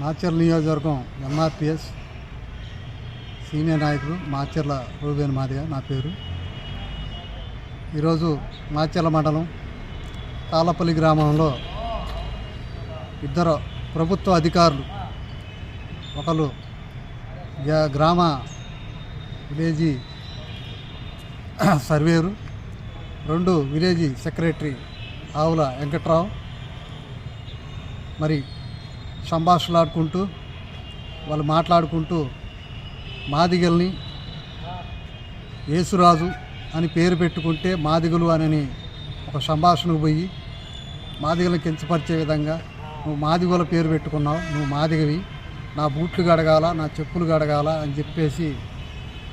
మాచర్ల నియోజకవర్గం ఎంఆర్పిఎస్ సీనియర్ నాయకుడు మాచర్ల రూబేన్ మాదిగ నా పేరు. ఈరోజు మాచర్ల మండలం తాళపల్లి గ్రామంలో ఇద్దరు ప్రభుత్వ అధికారులు ఒకరు గ్రామ విలేజీ సర్వేరు రెండు విలేజీ సెక్రటరీ ఆవుల వెంకట్రావు మరి సంభాషణలాడుకుంటూ వాళ్ళు మాట్లాడుకుంటూ మాదిగల్ని యేసురాజు అని పేరు పెట్టుకుంటే మాదిగలు అని ఒక సంభాషణకు పోయి మాదిగలను కించపరిచే విధంగా నువ్వు మాదిగల పేరు పెట్టుకున్నావు నువ్వు మాదిగవి నా బూట్లు గడగాల నా చెప్పులు గడగాల అని చెప్పేసి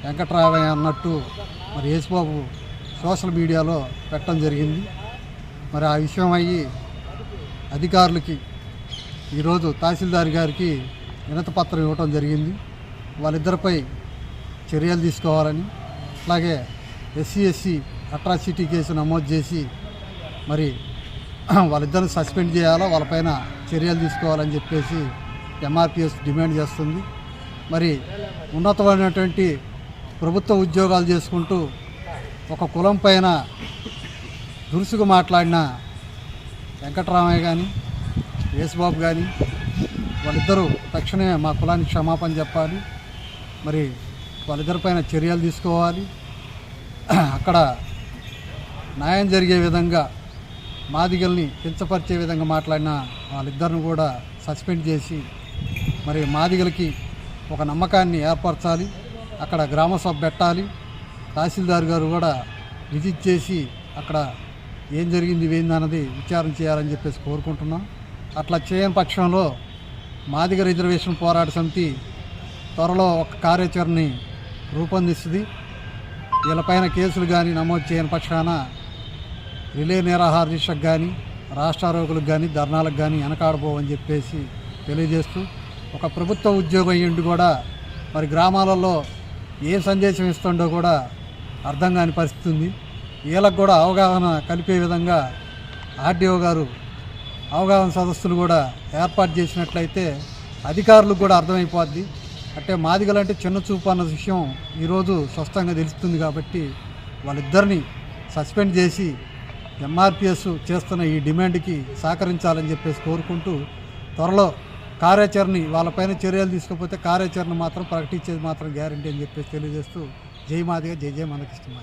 వెంకటరావయ్య అన్నట్టు మరి యేసుబాబు సోషల్ మీడియాలో పెట్టడం జరిగింది. మరి ఆ విషయం అయ్యి అధికారులకి ఈరోజు తహసీల్దార్ గారికి వినతపత్రం ఇవ్వటం జరిగింది. వాళ్ళిద్దరిపై చర్యలు తీసుకోవాలని అలాగే ఎస్సీ ఎస్సీ అట్రాసిటీ కేసు నమోదు చేసి మరి వాళ్ళిద్దరిని సస్పెండ్ చేయాలో వాళ్ళపైన చర్యలు తీసుకోవాలని చెప్పేసి ఎంఆర్పిఎస్ డిమాండ్ చేస్తుంది. మరి ఉన్నతమైనటువంటి ప్రభుత్వ ఉద్యోగాలు చేసుకుంటూ ఒక కులం పైన దురుసుగా మాట్లాడిన వెంకటరామయ్య కానీ యేసుబాబు కానీ వాళ్ళిద్దరూ తక్షణమే మా కులానికి క్షమాపణ చెప్పాలి. మరి వాళ్ళిద్దరిపైన చర్యలు తీసుకోవాలి. అక్కడ న్యాయం జరిగే విధంగా మాదిగల్ని కించపరిచే విధంగా మాట్లాడిన వాళ్ళిద్దరిని కూడా సస్పెండ్ చేసి మరి మాదిగలకి ఒక నమ్మకాన్ని ఏర్పరచాలి. అక్కడ గ్రామ సభ పెట్టాలి. తహసీల్దార్ గారు కూడా విజిట్ చేసి అక్కడ ఏం జరిగింది ఏందన్నది విచారం విచారణ చేయాలని చెప్పేసి కోరుకుంటున్నాం. అట్లా చేయని పక్షంలో మాదిగ రిజర్వేషన్ పోరాట సమితి త్వరలో ఒక కార్యాచరణని రూపొందిస్తుంది. వీళ్ళపైన కేసులు కానీ నమోదు చేయని పక్షాన రిలే నిరాహార దీక్షకు కానీ రాష్ట్ర ఆరోగ్యులకు కానీ ధర్నాలకు కానీ వెనకాడబోవని చెప్పేసి తెలియజేస్తూ ఒక ప్రభుత్వ ఉద్యోగం అయ్యిండి కూడా మరి గ్రామాలలో ఏ సందేశం ఇస్తుండో కూడా అర్థం కాని పరిస్థితి ఉంది. వీళ్ళకు కూడా అవగాహన కలిపే విధంగా ఆర్డీఓ గారు అవగాహన సదస్సులు కూడా ఏర్పాటు చేసినట్లయితే అధికారులకు కూడా అర్థమైపోద్ది. అంటే మాదిగలంటే చిన్న చూపు అన్న విషయం ఈరోజు స్పష్టంగా తెలుస్తుంది కాబట్టి వాళ్ళిద్దరిని సస్పెండ్ చేసి ఎంఆర్పిఎస్ చేస్తున్న ఈ డిమాండ్కి సహకరించాలని చెప్పేసి కోరుకుంటూ త్వరలో కార్యాచరణ వాళ్ళపైన చర్యలు తీసుకోకపోతే కార్యాచరణ మాత్రం ప్రకటించేది మాత్రం గ్యారంటీ అని చెప్పేసి తెలియజేస్తూ జై మాదిగా జై జై మనకిష్టమాది